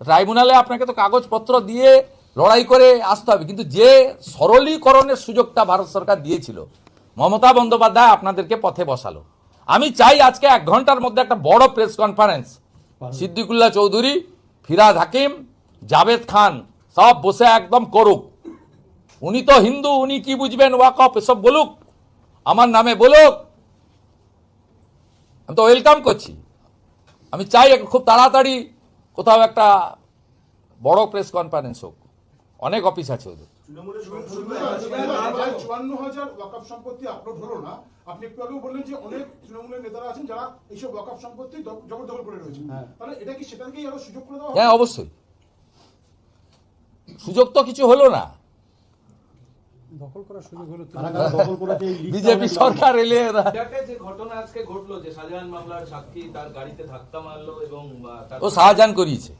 ট্রাইব্যুনালে আপনাকে তো কাগজপত্র দিয়ে লড়াই করে আসতে হবে। কিন্তু যে সরলীকরণের সুযোগটা ভারত সরকার দিয়েছিল মমতা বন্দ্যোপাধ্যায় আপনাদেরকে পথে বসালো। আমি চাই আজকে এক ঘণ্টার মধ্যে একটা বড় প্রেস কনফারেন্স। সিদ্দিকুল্লাহ চৌধুরী ফিরাদ হাকিম জাভেদ খান সব বসে একদম করুক। উনি তো হিন্দু উনি কি বুঝবেন? ওয়াকফ এসব বলুক। আমার নামে বলুক। আমি তো ওয়েলকাম করছি। আমি চাই খুব তাড়াতাড়ি কোথাও একটা বড় প্রেস কনফারেন্স হোক অনেক অফিস আছে ওদের। ওয়াকআপ সম্পত্তি আপলোড হলো না আপনি একটু আগেও বললেন যে অনেক তৃণমূলের নেতারা আছেন যারা এইসব ওয়াকআপ সম্পত্তি করে রয়েছেন। তাহলে এটা কি সেটা সুযোগ করে দেওয়া হ্যাঁ অবশ্যই। সুযোগ তো কিছু হলো না। দখল করার সুযোগ হলো তো। কারা কারা দখল করেছে বিজেপি সরকার এলে যে ঘটনা আজকে ঘটলো যে শাহজাহান মামলার সাক্ষী তার গাড়িতে ধাক্কা মারলো এবং ও শাহজাহান করিয়েছে।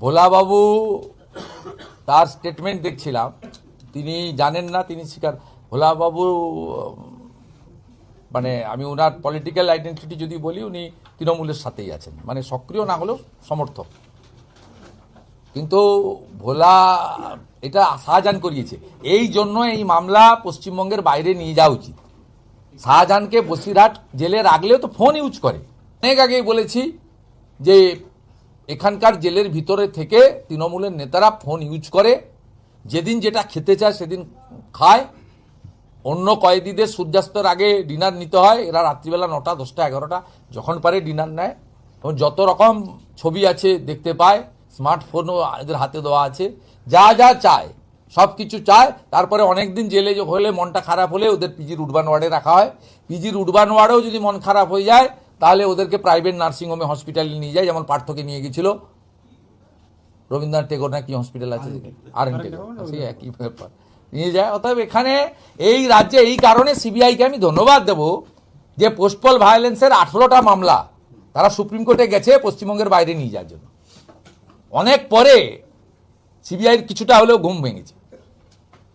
ভোলাবাবু তার স্টেটমেন্ট দেখছিলাম। তিনি জানেন না তিনি স্বীকার ভোলাবাবু মানে আমি ওনার পলিটিক্যাল আইডেন্টিটি যদি বলি উনি তৃণমূলের সাথেই আছেন। মানে সক্রিয় না হলেও সমর্থক। কিন্তু ভোলা এটা শাহজাহান করিয়েছে। এই জন্য এই মামলা পশ্চিমবঙ্গের বাইরে নিয়ে যাওয়া উচিত। শাহজাহানকে বসিরহাট জেলে রাখলেও তো ফোন ইউজ করে। অনেক আগেই বলেছি যে এখানকার জেলের ভিতরে থেকে তৃণমূলের নেতারা ফোন ইউজ করে। যেদিন যেটা খেতে চায় সেদিন খায়। অন্য কয়েদিদের সূর্যাস্তের আগে ডিনার নিতে হয়। এরা রাত্রিবেলা নটা, দশটা, এগারোটা, যখন পারে ডিনার নেয়। এবং যত রকম ছবি আছে দেখতে পায় স্মার্টফোনও এদের হাতে দেওয়া আছে। যা যা চায় সব কিছু চায়। তারপরে অনেক দিন জেলে হলে মনটা খারাপ হলে ওদের পিজির উডবান ওয়ার্ডে রাখা হয়। পিজির উডবান ওয়ার্ডেও যদি মন খারাপ হয়ে যায় তাহলে ওদেরকে প্রাইভেট নার্সিংহোমে হসপিটালে নিয়ে যায় যেমন পার্থকে নিয়ে গেছিল। রবীন্দ্রনাথ টেগোর না কি হসপিটাল আছে আর এন টেগোর সেই একই ব্যাপার। নিয়ে যায়। অতএব এখানে এই রাজ্যে এই কারণে সিবিআইকে আমি ধন্যবাদ দেব যে পোস্টপল ভায়োলেন্সের আঠেরোটা মামলা তারা সুপ্রিম কোর্টে গেছে পশ্চিমবঙ্গের বাইরে নিয়ে যাওয়ার জন্য। অনেক পরে সিবিআইয়ের কিছুটা হলেও ঘুম ভেঙেছে।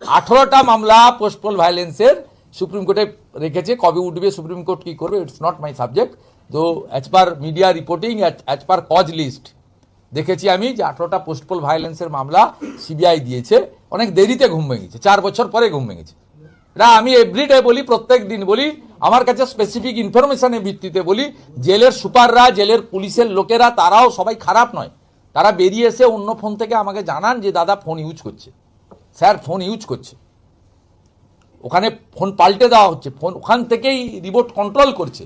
আঠেরোটা মামলা পোস্টপল ভায়োলেন্সের সুপ্রিম কোর্টে রেখেছে, কবে উঠবে, সুপ্রিম কোর্ট কি করবে ইটস নট মাই সাবজেক্ট তো as per media reporting as per cause list দেখেছি আমি যে আঠেরোটা পোস্টপল ভায়োলেন্সের মামলা সিবিআই দিয়েছে। অনেক দেরিতে ঘুম ভেঙেছে, চার বছর পরে ঘুম ভেঙেছে। এটা আমি এভরিডে বলি, প্রত্যেক দিন বলি, আমার কাছে স্পেসিফিক ইনফরমেশনের ভিত্তিতে বলি, জেলের সুপাররা, জেলের পুলিশের লোকেরা, তারাও সবাই খারাপ নয়। তারা বেরিয়ে এসে অন্য ফোন থেকে আমাকে জানান যে, দাদা, ফোন ইউজ করছে। স্যার, ফোন ইউজ করছে। ওখানে ফোন পাল্টে দেওয়া হচ্ছে। ফোন ওখান থেকেই রিমোট কন্ট্রোল করছে।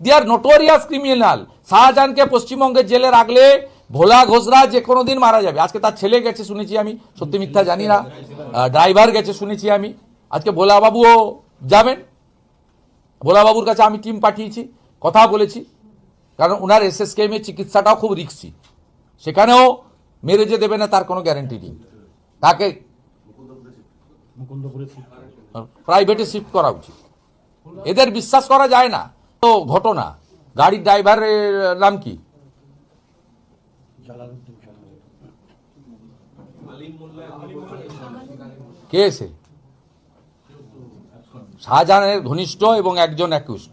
দি আর নোটোরিয়াস ক্রিমিনাল শাহজাহানকে পশ্চিমবঙ্গের জেলে রাখলে ভোলা ঘোষরা যে কোনো দিন মারা যাবে। আজকে তার ছেলে গেছে, শুনেছি আমি। সত্যি মিথ্যা জানি না। ড্রাইভার গেছে, শুনেছি আমি। আজকে ভোলাবাবুও যাবেন। ভোলাবাবুর কাছে আমি টিম পাঠিয়েছি কথা বলেছি। কারণ ওনার এসএসকেএমের চিকিৎসাটাও খুব রিক্সি। সেখানেও মেরে যে দেবে না তার কোনো গ্যারেন্টি নেই। তাকে প্রাইভেটে শিফট করা উচিত। এদের বিশ্বাস করা যায় না। তো ঘটনা। গাড়ির ড্রাইভারের নাম কি? কে এসে শাহজাহানের ঘনিষ্ঠ এবং একজন অ্যাকিউস্ট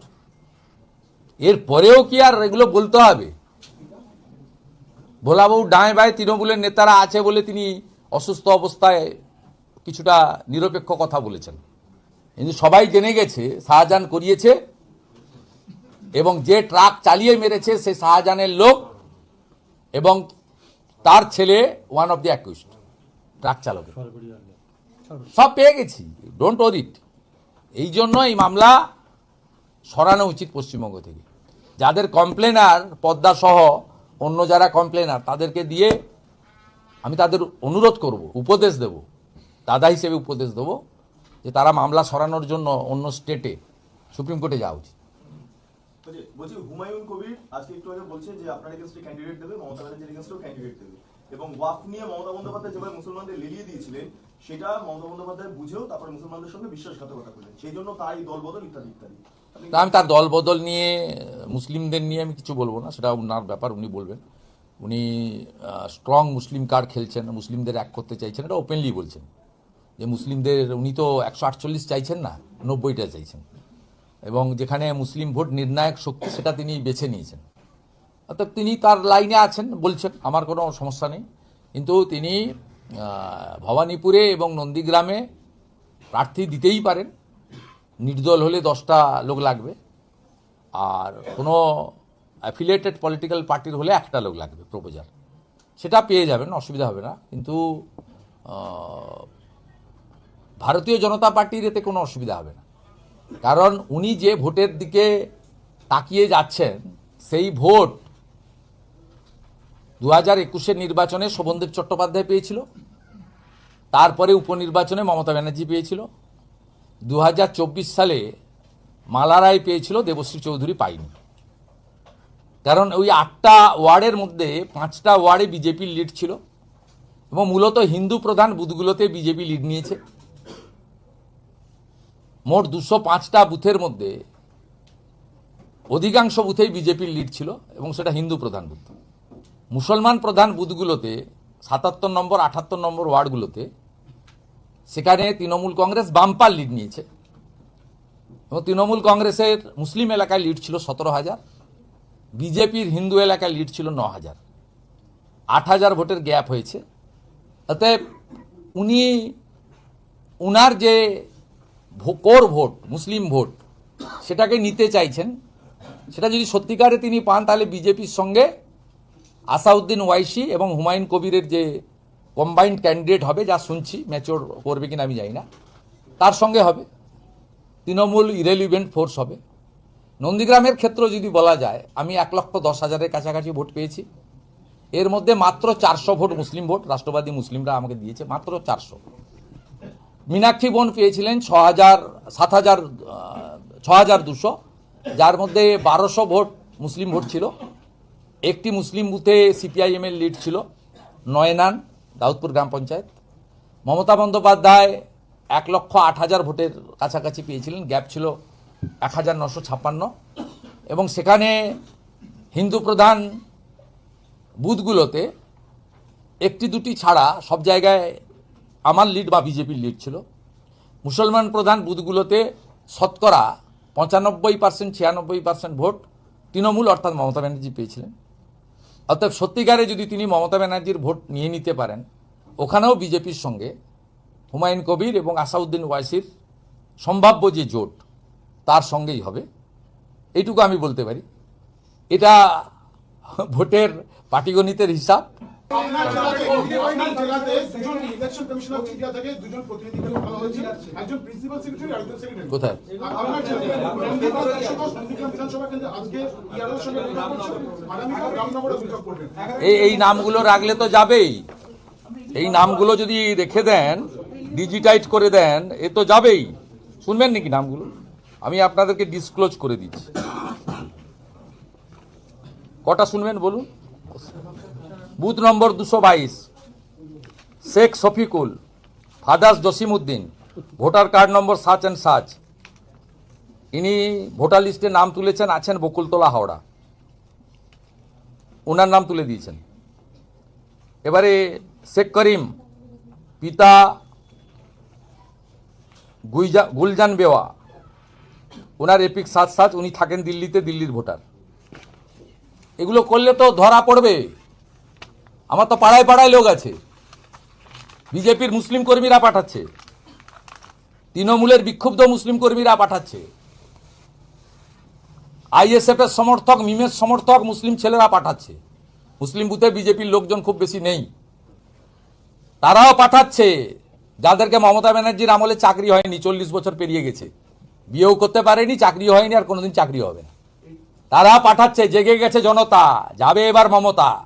এর পরেও কি আর এগুলো বলতে হবে? ভোলাবাবু ডাঁয়ে বায়ে তৃণমূলের নেতারা আছে বলে তিনি অসুস্থ অবস্থায় কিছুটা নিরপেক্ষ কথা বলেছেন। কিন্তু সবাই জেনে গেছে, শাহজাহান করিয়েছে এবং যে ট্রাক চালিয়ে মেরেছে সে শাহজাহানের লোক এবং তার ছেলে one of the accused truck চালক সব পেয়ে গেছি ডোন্ট ওরিট এই জন্য এই মামলা সরানো উচিত পশ্চিমবঙ্গ থেকে। যাদের কমপ্লেনার পদ্মা সহ অন্য যারা কমপ্লেনার তাদেরকে দিয়ে আমি তাদের অনুরোধ করব, উপদেশ দেব। দাদা হিসেবে উপদেশ দেব যে তারা মামলা সরানোর জন্য অন্য স্টেটে সুপ্রিম কোর্টে যাওয়া উচিত। বলছি হুমায়ুন কবির আজকে একটু বলছে যে ক্যান্ডিডেট দেবে ক্যান্ডিডেট দেবে। এবং নিয়ে মমতা বন্দ্যোপাধ্যায় যেভাবে মুসলমানদের দিয়েছিলেন, সেটা মমতা বন্দ্যোপাধ্যায় বুঝেও তারপরে মুসলমানদের সঙ্গে বিশ্বাসঘাতকতা করলেন সেই জন্য তাই দলবদল ইত্যাদি ইত্যাদি। তা আমি তার দল বদল নিয়ে, মুসলিমদের নিয়ে আমি কিছু বলব না, সেটা ওনার ব্যাপার, উনি বলবেন। উনি স্ট্রং মুসলিম কার্ড খেলছেন, মুসলিমদের এক করতে চাইছেন, এটা ওপেনলি বলছেন। যে মুসলিমদের, উনি তো একশো আটচল্লিশ চাইছেন না, নব্বইটা চাইছেন। এবং যেখানে মুসলিম ভোট নির্ণায়ক শক্তি, সেটা তিনি বেছে নিয়েছেন। অর্থাৎ তিনি তার লাইনে আছেন, বলছেন, আমার কোনো সমস্যা নেই। কিন্তু তিনি ভবানীপুরে এবং নন্দীগ্রামে প্রার্থী দিতেই পারেন। নির্দল হলে দশটা লোক লাগবে, আর কোনো অ্যাফিলিয়েটেড পলিটিক্যাল পার্টির হলে একটা লোক লাগবে প্রপোজাল সেটা পেয়ে যাবেন, অসুবিধা হবে না। কিন্তু ভারতীয় জনতা পার্টির এতে কোনো অসুবিধা হবে না। কারণ উনি যে ভোটের দিকে তাকিয়ে যাচ্ছেন, সেই ভোট দু হাজার একুশের নির্বাচনে শোভনদেব চট্টোপাধ্যায় পেয়েছিল। তারপরে উপনির্বাচনে মমতা ব্যানার্জি পেয়েছিল। দু সালে মালারায় পেয়েছিল, দেবশ্রী চৌধুরী পাইনি কারণ ওই আটটা ওয়ার্ডের মধ্যে পাঁচটা ওয়ার্ডে বিজেপির লিড ছিল এবং মূলত হিন্দু প্রধান বুথগুলোতে বিজেপি লিড নিয়েছে। মোট দুশো পাঁচটা বুথের মধ্যে অধিকাংশ বুথেই বিজেপির লিড ছিল এবং সেটা হিন্দু প্রধান বুথ। মুসলমান প্রধান বুথগুলোতে সাতাত্তর নম্বর, আটাত্তর নম্বর ওয়ার্ডগুলোতে সেখানে তৃণমূল কংগ্রেস বাম্পার লিড নিয়েছে। এবং তৃণমূল কংগ্রেসের মুসলিম এলাকায় লিড ছিল সতেরো হাজার, বিজেপির হিন্দু এলাকায় লিড ছিল ন হাজার। আট হাজার ভোটের গ্যাপ হয়েছে। অতএব উনি, উনার যে কোর ভোট, মুসলিম ভোট, সেটাকে নিতে চাইছেন। সেটা যদি সত্যিকারে তিনি পান, তাহলে বিজেপির সঙ্গে আসাউদ্দিন ওয়াইসি এবং হুমায়ুন কবিরের যে কম্বাইন্ড ক্যান্ডিডেট হবে, যা শুনছি ম্যাচিওর করবে কিনা আমি জানি না। তার সঙ্গে হবে, তৃণমূল ইরেলিভেন্ট ফোর্স হবে। নন্দীগ্রামের ক্ষেত্র যদি বলা যায়, আমি এক লক্ষ দশ হাজারের কাছাকাছি ভোট পেয়েছি। এর মধ্যে মাত্র চারশো ভোট মুসলিম ভোট, রাষ্ট্রবাদী মুসলিমরা আমাকে দিয়েছে, মাত্র চারশো। মীনাক্ষী বোন পেয়েছিলেন ছ হাজার, সাত হাজার ছ হাজার দুশো, যার মধ্যে বারোশো ভোট মুসলিম ভোট ছিল। একটি মুসলিম বুথে সিপিআইএমের লিড ছিল, নয়নান। দাউদপুর গ্রাম পঞ্চায়েত। মমতা বন্দ্যোপাধ্যায় এক লক্ষ আট হাজার ভোটের কাছাকাছি পেয়েছিলেন, গ্যাপ ছিল এক হাজার নশো ছাপ্পান্ন। এবং সেখানে হিন্দু প্রধান বুথগুলোতে একটি দুটি ছাড়া সব জায়গায় আমার লিড বা বিজেপির লিড ছিল। মুসলমান প্রধান বুথগুলোতে শতকরা পঁচানব্বই পার্সেন্ট, ছিয়ানব্বই পার্সেন্ট ভোট তৃণমূল অর্থাৎ মমতা ব্যানার্জি পেয়েছিলেন। অর্থাৎ সত্যিকারে যদি তিনি মমতা ব্যানার্জির ভোট নিয়ে নিতে পারেন, ওখানেও বিজেপির সঙ্গে হুমায়ুন কবির এবং আসাউদ্দিন ওয়াইসির সম্ভাব্য যে জোট, তার সঙ্গেই হবে। এইটুকু আমি বলতে পারি। এটা ভোটের পাটিগণিতের হিসাব। কোথায়? এই নামগুলো রাখলে তো যাবেই। এই নামগুলো যদি রেখে দেন ডিজিটাইট করে দেন এ তো যাবেই। শুনবেন নাকি নামগুলো? আমি আপনাদেরকে ডিসক্লোজ করে দিচ্ছি। কটা শুনবেন বলুন? বুথ নম্বর দুশো বাইশ। Sheikh Shafiqul father's Jasimuddin, voter card number such and such ইনি ভোটার লিস্টে নাম তুলেছেন, আছেন বকুলতলা হাওড়া। ওনার নাম তুলে দিয়েছেন। এবারে শেখ করিম, পিতা গুইজা, গুলজান বেওয়া ওনার এপিক সাত সাত, উনি থাকেন দিল্লিতে, দিল্লির ভোটার। এগুলো করলে তো ধরা পড়বে। আমার তো পাড়ায় পাড়ায় লোক আছে। বিজেপির মুসলিম কর্মীরা পাঠাচ্ছে। তৃণমূলের বিক্ষুব্ধ মুসলিম কর্মীরা পাঠাচ্ছে। আইএসএফ এর সমর্থক, মিমের সমর্থক মুসলিম ছেলেরা পাঠাচ্ছে। মুসলিম বুথে বিজেপির লোকজন খুব বেশি নেই। তারাও পাঠাচ্ছে। যাদেরকে মমতা ব্যানার্জির আমলে চাকরি হয়নি, চল্লিশ বছর পেরিয়ে গেছে। বিয়েও করতে পারেনি চাকরি হয়নি, আর কোনোদিন চাকরি হবে না। তারা পাঠাচ্ছে, জেগে গেছে জনতা, যাবে এবার মমতা।